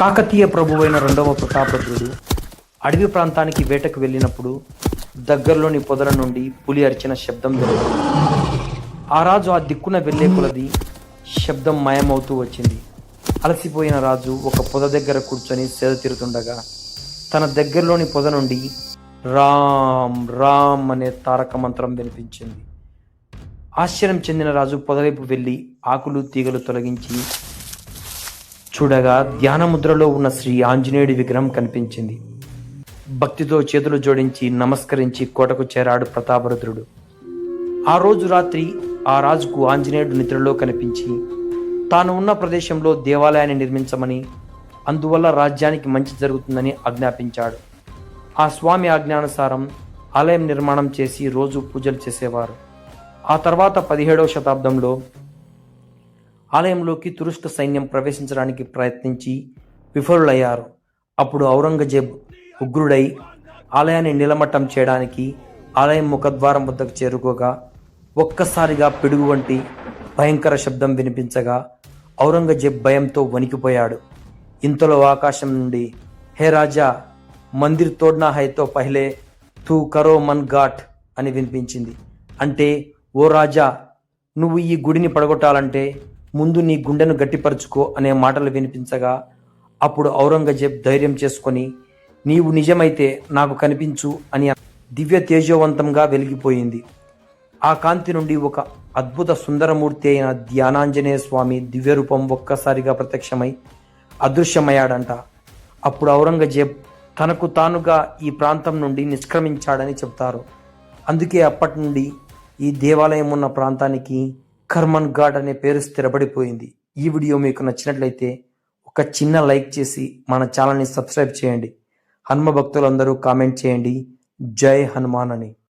కాకతీయ ప్రభువైన రెండవ ప్రతాపరుడు అడవి ప్రాంతానికి వేటకు వెళ్ళినప్పుడు దగ్గరలోని పొదల నుండి పులి అరిచిన శబ్దం జరిగింది ఆ రాజు ఆ దిక్కున వెళ్ళే కొలది శబ్దం మాయమవుతూ వచ్చింది. అలసిపోయిన రాజు ఒక పొద దగ్గర కూర్చొని సేద తీరుతుండగా తన దగ్గరలోని పొద నుండి రామ్ రామ్ అనే తారక మంత్రం వినిపించింది. ఆశ్చర్యం చెందిన రాజు పొదవైపు వెళ్ళి ఆకులు తీగలు తొలగించి చూడగా ధ్యానముద్రలో ఉన్న శ్రీ ఆంజనేయుడి విగ్రహం కనిపించింది. భక్తితో చేతులు జోడించి నమస్కరించి కోటకు చేరాడు ప్రతాపరుద్రుడు. ఆ రోజు రాత్రి ఆ రాజుకు ఆంజనేయుడు నిద్రలో కనిపించి తాను ఉన్న ప్రదేశంలో దేవాలయాన్ని నిర్మించమని అందువల్ల రాజ్యానికి మంచి జరుగుతుందని ఆజ్ఞాపించాడు. ఆ స్వామి ఆజ్ఞానుసారం ఆలయం నిర్మాణం చేసి రోజు పూజలు చేసేవారు. ఆ తర్వాత పదిహేడవ శతాబ్దంలో ఆలయంలోకి తురుష్క సైన్యం ప్రవేశించడానికి ప్రయత్నించి విఫలులయ్యారు. అప్పుడు ఔరంగజేబ్ ఉగ్రుడై ఆలయాన్ని నిలమట్టం చేయడానికి ఆలయం ముఖద్వారం వద్దకు చేరుకోగా ఒక్కసారిగా పిడుగు వంటి భయంకర శబ్దం వినిపించగా ఔరంగజేబ్ భయంతో వణికిపోయాడు. ఇంతలో ఆకాశం నుండి హే రాజా మందిర్ తోడ్నా హైతో పహలే తూ కరో మన్ ఘాట్ అని వినిపించింది. అంటే ఓ రాజా నువ్వు ఈ గుడిని పడగొట్టాలంటే ముందు నీ గుండెను గట్టిపరుచుకో అనే మాటలు వినిపించగా అప్పుడు ఔరంగజేబ్ ధైర్యం చేసుకొని నీవు నిజమైతే నాకు కనిపించు అని దివ్య తేజోవంతంగా వెలిగిపోయింది. ఆ కాంతి నుండి ఒక అద్భుత సుందరమూర్తి అయిన ధ్యానాంజనేయ స్వామి దివ్యరూపం ఒక్కసారిగా ప్రత్యక్షమై అదృశ్యమయ్యాడంట. అప్పుడు ఔరంగజేబ్ తనకు తానుగా ఈ ప్రాంతం నుండి నిష్క్రమించాడని చెప్తారు. అందుకే అప్పటి నుండి ఈ దేవాలయం ఉన్న ప్రాంతానికి కర్మన్ గాడ్ అనే పేరు స్థిరపడిపోయింది. ఈ వీడియో మీకు నచ్చినట్లయితే ఒక చిన్న లైక్ చేసి మన ఛానల్ని సబ్స్క్రైబ్ చేయండి. హనుమ భక్తులందరూ కామెంట్ చేయండి. జై హనుమాన్ అని.